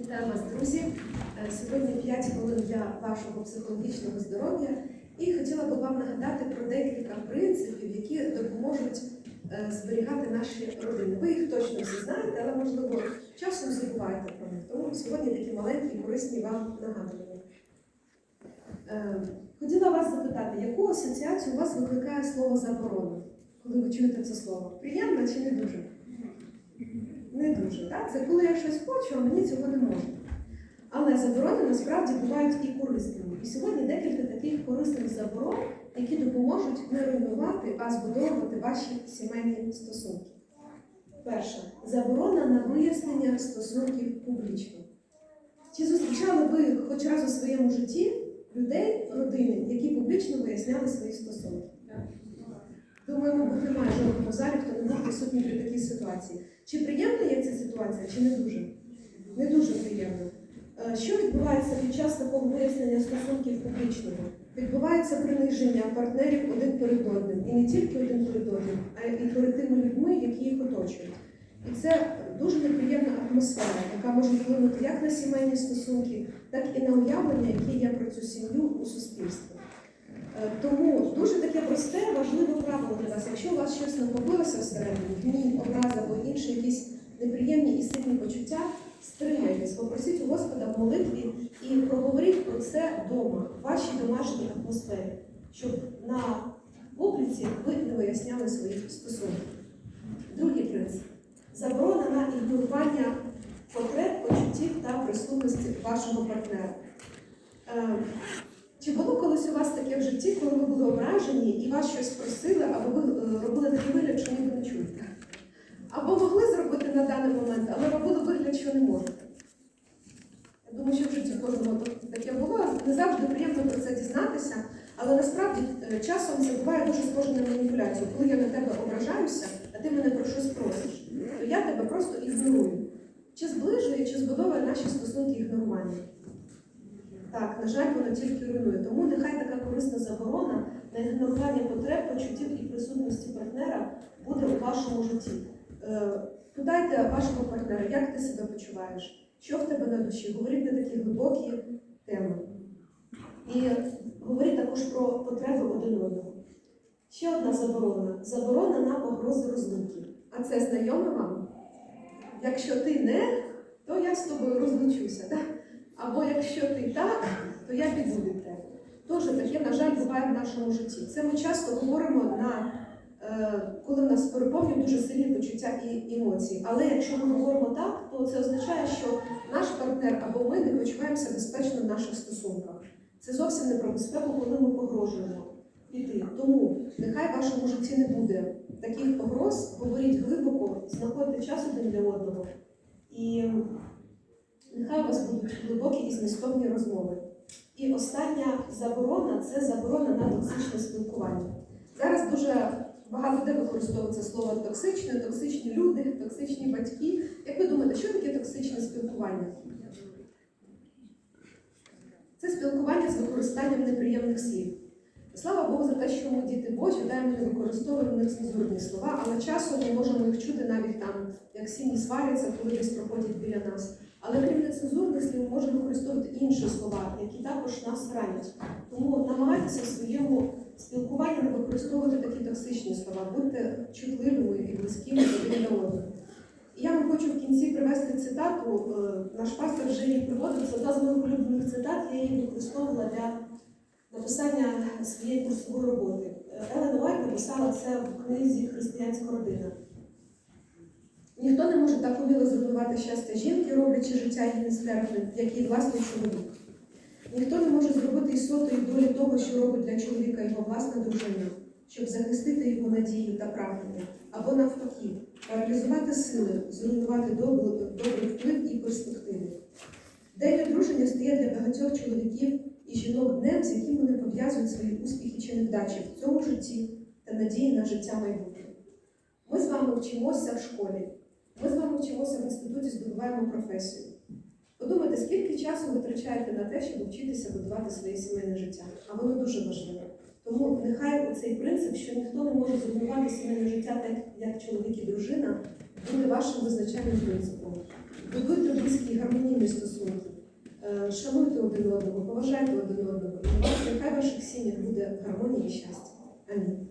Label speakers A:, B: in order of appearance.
A: Вітаю вас, друзі. Е, Сьогодні 5 хвилин для вашого психологічного здоров'я. І хотіла би вам нагадати про декілька принципів, які допоможуть е, зберігати наші родини. Ви їх точно всі знаєте, але можливо часом забуваєте про них. Тому сьогодні такі маленькі, корисні вам нагадування. Е, Хотіла вас запитати, яку асоціацію у вас викликає слово заборона, коли ви чуєте це слово? Приємно чи не дуже? Не дуже, так? Це коли я щось хочу, а мені цього не можна. Але заборони насправді бувають і корисними. І сьогодні декілька таких корисних заборон, які допоможуть не руйнувати, а збудовувати ваші сімейні стосунки. Перше заборона на вияснення стосунків публічно. Чи зустрічали ви хоч раз у своєму житті людей, родини, які публічно виясняли свої стосунки? Думаю, мабуть, немає жодного залі, хто не був присутній при такій ситуації. Чи приємна є ця ситуація, чи не дуже? Не дуже приємно. Е, Що відбувається під час такого вияснення стосунків публічного? Відбувається приниження партнерів один перед одним. І не тільки один перед одним, а й перед тими людьми, які їх оточують. І це дуже неприємна атмосфера, яка може вплинути як на сімейні стосунки, так і на уявлення, яке є про цю сім'ю у суспільстві. Е, Тому дуже таке просте, важливе правило для вас. Якщо у вас щось накопилося всередині, гнів, образа або інші якісь неприємні і сильні почуття, стримайтесь, попросіть у Господа в молитві і проговоріть про це вдома, в вашій домашній атмосфері, щоб на публіці ви не виясняли своїх стосунків. Другий принцип заборона на ігнорування потреб, почуттів та присутності вашого партнера. Чи було колись у вас таке в житті, коли ви були ображені і вас щось просили, або ви е, робили такий вигляд, що ніби не чуєте? Або могли зробити на даний момент, але робили вигляд, що не можете? Я думаю, що в житті кожного таке було. Не завжди приємно про це дізнатися, але насправді е, часом це буває дуже схоже на маніпуляцію. Коли я на тебе ображаюся, а ти мене про щось просиш, то я тебе просто ігнорую. Чи зближує, чи збудовує наші стосунки ігнорування? Так, на жаль, воно тільки руйнує. Тому нехай така корисна заборона на ігнорування потреб, почуттів і присутності партнера буде у вашому житті. Е, Питайте вашого партнера, як ти себе почуваєш, що в тебе на душі. Говоріть на такі глибокі теми. І говоріть також про потреби один одного. Ще одна заборона заборона на погрози розлуки. А це знайоме вам? Якщо ти не, то я з тобою розлучуся. Так? Або якщо ти так, то я піду від тебе. Тож таке, на жаль, буває в нашому житті. Це ми часто говоримо на е, коли в нас переповнюють дуже сильні почуття і емоції. Але якщо ми говоримо так, то це означає, що наш партнер або ми не почуваємося безпечно в наших стосунках. Це зовсім не про безпеку, коли ми погрожуємо піти. Тому нехай в вашому житті не буде таких погроз, говоріть глибоко, знаходьте час один для одного. І Нехай у вас будуть глибокі і змістовні розмови. І остання заборона це заборона на токсичне спілкування. Зараз дуже багато де використовується слово токсичне, токсичні люди, токсичні батьки. Як ви думаєте, що таке токсичне спілкування? Це спілкування з використанням неприємних слів. Слава Богу за те, що ми діти Божі, дай ми не використовуємо нецензурні слова, але часом ми можемо їх чути навіть там, як сім'ї сваряться, коли десь проходять біля нас. Але крім нецензурних слів, ми інші слова, які також нас ранять. Тому намагайтеся в своєму спілкуванні не використовувати такі токсичні слова, будьте чутливими і близькими до одного. Я вам хочу в кінці привести цитату. е, Наш пастор вже її приводив. Це одна з моїх улюблених цитат, я її використовувала для написання своєї курсової роботи. Елен Уайт написала це в книзі Християнська родина. Ніхто не може так уміло зруйнувати щастя жінки, роблячи життя її нестерпним, як і власний чоловік. Ніхто не може зробити із сотої долі того, що робить для чоловіка його власна дружина, щоб захистити його надію та прагнення, або навпаки, паралізувати сили, зруйнувати добрий вплив і перспективи. День одруження стає для багатьох чоловіків і жінок днем, з яким вони пов'язують свої успіхи чи невдачі в цьому житті та надії на життя майбутнє. Ми з вами вчимося в школі. Ми з вами вчимося в професію. Подумайте, скільки часу ви витрачаєте на те, щоб вчитися будувати своє сімейне життя, а воно дуже важливе. Тому нехай оцей принцип, що ніхто не може зруйнувати сімейне життя так, як чоловік і дружина, буде вашим визначальним принципом. будуйте близькі гармонійні стосунки, е, шануйте один одного, поважайте один одного. І Нехай в ваших сім'ях буде гармонія і щастя. Амінь.